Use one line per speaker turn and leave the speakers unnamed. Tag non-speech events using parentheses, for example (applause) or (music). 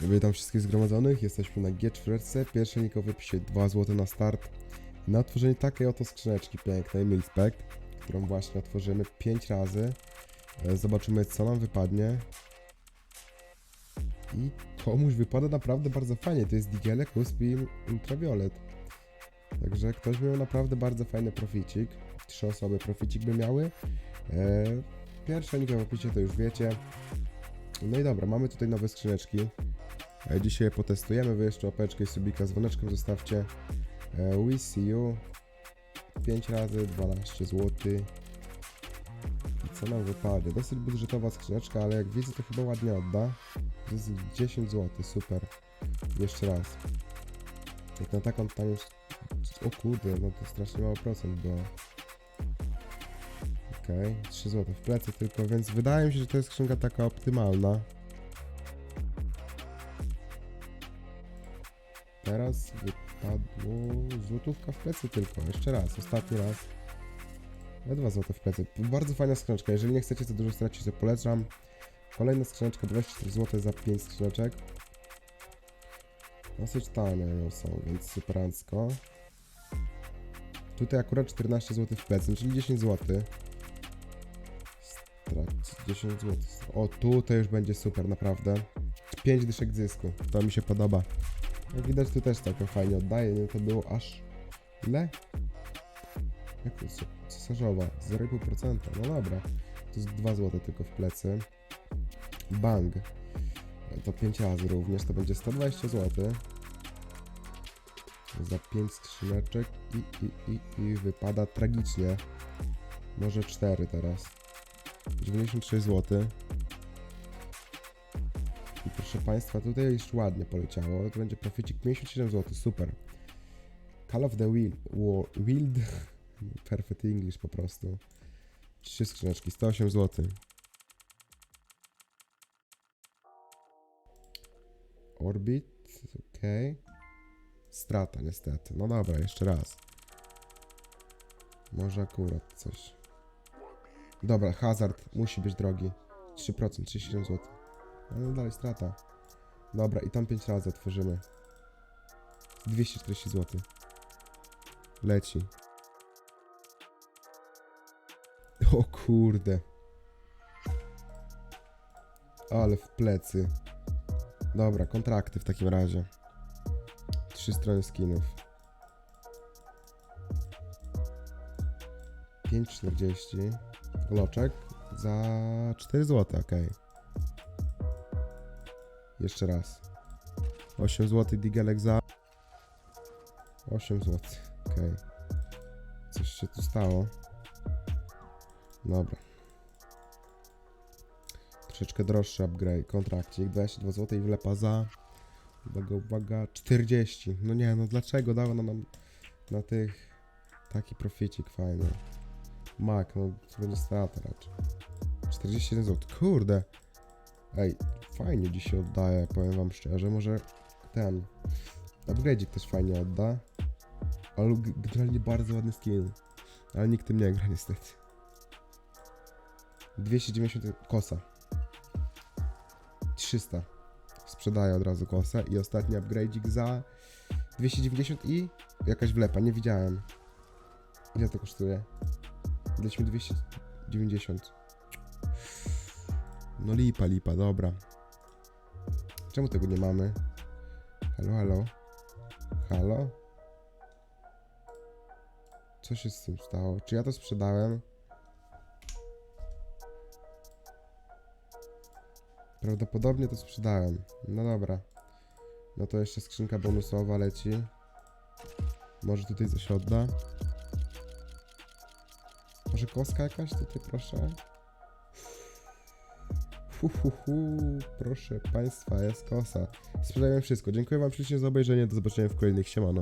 Witam wszystkich zgromadzonych, jesteśmy na G4, pierwszy link w opisie 2 zł na start. Na otworzenie takiej oto skrzyneczki pięknej, Milspec, którą właśnie otworzymy 5 razy. E, Zobaczymy co nam wypadnie. I komuś wypada naprawdę bardzo fajnie, to jest Digele Cusp i Ultraviolet. Także ktoś miał naprawdę bardzo fajny proficik. Trzy osoby proficik by miały. E, Pierwszy link w opisie to już wiecie. No i dobra, mamy tutaj nowe skrzyneczki. E, Dzisiaj je potestujemy. Wy jeszcze opeczkę i subika z dzwoneczkiem zostawcie. E, We see you. 5 razy 12 zł. I co nam wypadnie? Dosyć budżetowa skrzyneczka, ale jak widzę to chyba ładnie odda. To jest 10 zł, super. Jeszcze raz. Jak na taką tanią... O kurde, no to strasznie mało procent było. Okej, 3 zł w plecy tylko, więc wydaje mi się, że to jest skrzynka taka optymalna. Teraz wypadło złotówka w plecy tylko. Jeszcze raz, ostatni raz. Ja 2 zł w plecy. Bardzo fajna skrzyneczka. Jeżeli nie chcecie za dużo stracić, to polecam. Kolejna skrzyneczka 24 zł za 5 skrzyneczek. Dosyć tanie są, więc superancko. Tutaj akurat 14 zł w plecy, czyli 10 zł. Stracić 10 zł. O, tutaj już będzie super, naprawdę. 5 dyszek zysku. To mi się podoba. Jak widać, tu też całkiem fajnie oddaje. Nie, to było aż ile? Jak to jest? Cesarzowa. 0,5%. No dobra. To jest 2 zł tylko w plecy. Bang. To 5 razy również. To będzie 120 zł. Za 5 skrzyneczek i, i, i, i wypada tragicznie. Może 4 teraz. 96 zł. Proszę Państwa, tutaj już ładnie poleciało. To będzie proficik 57 zł, super. Call of the Wild. Wild. (laughs) Perfect English po prostu. Trzy skrzyneczki, 108 zł. Orbit, ok. Strata niestety. No dobra, jeszcze raz. Może akurat coś. Dobra, hazard musi być drogi. 3%, 37 zł. Ale dalej strata. Dobra, i tam 5 razy otworzymy. 240 zł. Leci. O kurde. Ale w plecy. Dobra, kontrakty w takim razie. Trzy strony skinów. 5,40. Loczek za 4 zł, ok. Jeszcze raz. 8 zł Digelek za 8 zł. Okej. Coś się tu stało. Dobra. Troszeczkę droższy upgrade. Kontrakcik 22 zł i wlepa za. Uwaga, uwaga. 40. No nie, no dlaczego dało nam na tych taki proficik fajny. Mac, no to będzie strata raczej. 47 zł. Kurde. Ej, fajnie dzisiaj oddaje, powiem wam szczerze. Może ten upgrade'ik też fajnie odda. Ale generalnie bardzo ładny skin. Ale nikt tym nie gra niestety. 290 kosa. 300. Sprzedaję od razu kosę i ostatni upgrade'ik za 290 i jakaś wlepa, nie widziałem. Ile to kosztuje? Daliśmy 290. No lipa, lipa, dobra. Czemu tego nie mamy? Halo, halo? Halo? Co się z tym stało? Czy ja to sprzedałem? Prawdopodobnie to sprzedałem. No dobra. No to jeszcze skrzynka bonusowa leci. Może tutaj coś odda? Może koska jakaś tutaj, proszę? Hu, hu, hu, proszę Państwa, jest kosa. Sprzedajemy wszystko. Dziękuję Wam ślicznie za obejrzenie. Do zobaczenia w kolejnych. Siemano.